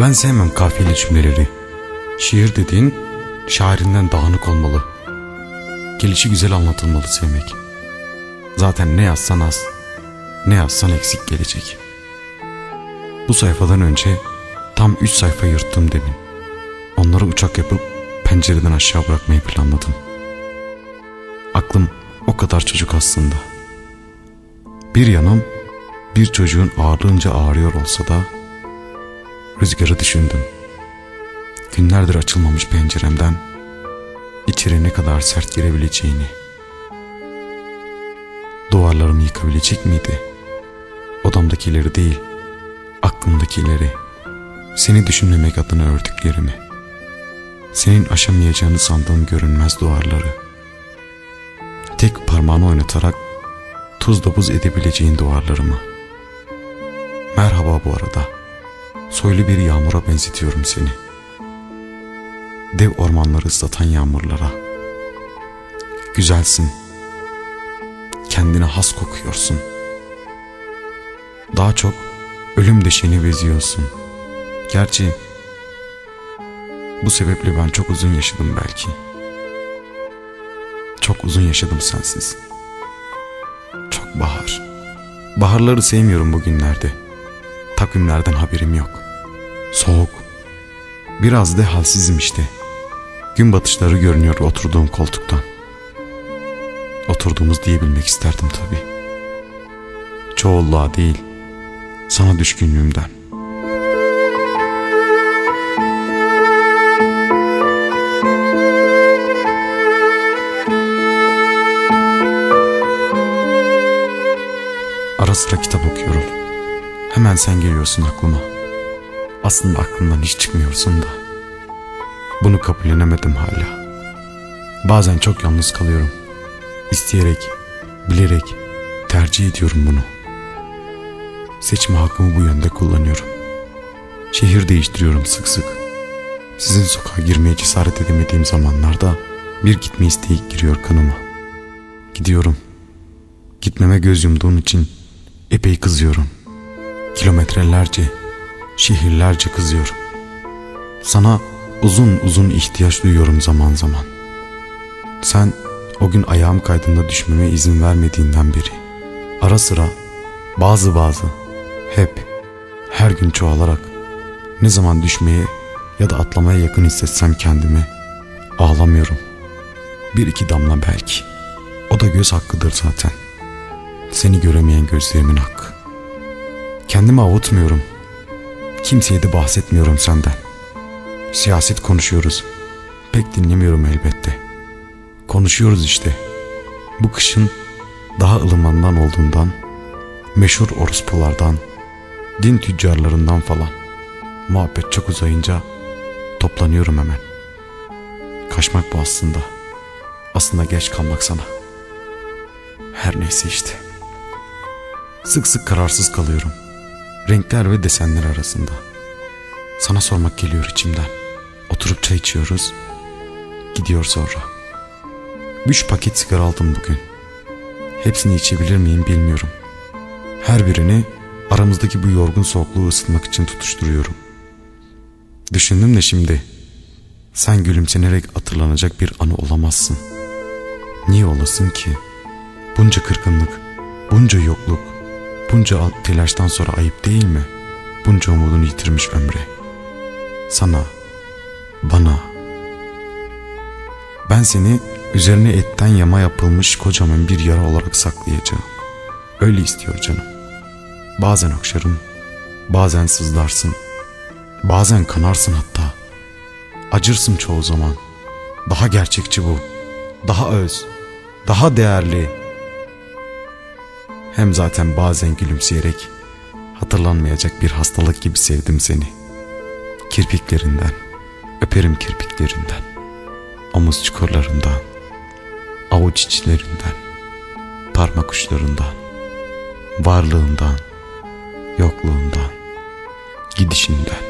Ben sevmem kafiyeli cümleleri. Şiir dediğin şairinden dağınık olmalı. Gelişi güzel anlatılmalı sevmek. Zaten ne yazsan az, ne yazsan eksik gelecek. Bu sayfadan önce tam üç sayfa yırttım demin. Onları uçak yapıp pencereden aşağı bırakmayı planladım. Aklım o kadar çocuk aslında. Bir yanım bir çocuğun ağırlığınca ağrıyor olsa da rüzgarı düşündüm. Günlerdir açılmamış penceremden içeri ne kadar sert girebileceğini. Duvarlarımı yıkabilecek miydi? Odamdakileri değil, aklımdakileri, seni düşünmemek adına ördüklerimi. Senin aşamayacağını sandığım görünmez duvarları. Tek parmağını oynatarak tuz da buz edebileceğin duvarlarımı. Merhaba bu arada. Soylu bir yağmura benzetiyorum seni. Dev ormanları ıslatan yağmurlara. Güzelsin. Kendine has kokuyorsun. Daha çok ölüm deşeni beziyorsun. Gerçi bu sebeple ben çok uzun yaşadım belki. Çok uzun yaşadım sensiz. Çok bahar. Baharları sevmiyorum bugünlerde. Takvimlerden haberim yok. Soğuk. Biraz da halsizim işte. Gün batışları görünüyor oturduğum koltuktan. Oturduğumuz diyebilmek isterdim tabii. Çoğulluğa değil, sana düşkünlüğümden. Ara sıra kitap okuyorum. Hemen sen geliyorsun aklıma. Aslında aklımdan hiç çıkmıyorsun da. Bunu kabullenemedim hala. Bazen çok yalnız kalıyorum. İsteyerek, bilerek tercih ediyorum bunu. Seçme hakkımı bu yönde kullanıyorum. Şehir değiştiriyorum sık sık. Sizin sokağa girmeye cesaret edemediğim zamanlarda bir gitme isteği giriyor kanıma. Gidiyorum. Gitmeme göz yumduğun için epey kızıyorum. Kilometrelerce, şehirlerce kızıyorum. Sana uzun uzun ihtiyaç duyuyorum zaman zaman. Sen o gün ayağım kaydığında düşmeme izin vermediğinden beri. Ara sıra, bazı bazı, hep, her gün çoğalarak ne zaman düşmeye ya da atlamaya yakın hissetsem kendimi ağlamıyorum. Bir iki damla belki. O da göz hakkıdır zaten. Seni göremeyen gözlerimin hakkı. Kendimi avutmuyorum. Kimseye de bahsetmiyorum senden. Siyaset konuşuyoruz. Pek dinlemiyorum elbette. Konuşuyoruz işte. Bu kışın daha ılımandan olduğundan, meşhur orospulardan, din tüccarlarından falan. Muhabbet çok uzayınca toplanıyorum hemen. Kaçmak bu aslında. Aslında geç kalmak sana. Her neyse işte. Sık sık kararsız kalıyorum. Renkler ve desenler arasında. Sana sormak geliyor içimden. Oturup çay içiyoruz. Gidiyor sonra. Üç paket sigara aldım bugün. Hepsini içebilir miyim bilmiyorum. Her birini aramızdaki bu yorgun soğukluğu ısıtmak için tutuşturuyorum. Düşündüm de şimdi. Sen gülümsenerek hatırlanacak bir anı olamazsın. Niye olasın ki? Bunca kırgınlık, bunca yokluk, bunca telaştan sonra ayıp değil mi? Bunca umudunu yitirmiş ömre. Sana, bana. Ben seni üzerine etten yama yapılmış kocaman bir yara olarak saklayacağım. Öyle istiyor canım. Bazen okşarım, bazen sızlarsın, bazen kanarsın hatta. Acırsın çoğu zaman. Daha gerçekçi bu. Daha öz, daha değerli. Hem zaten bazen gülümseyerek hatırlanmayacak bir hastalık gibi sevdim seni. Kirpiklerinden, öperim kirpiklerinden, omuz çukurlarından, avuç içlerinden, parmak uçlarından, varlığından, yokluğundan, gidişinden.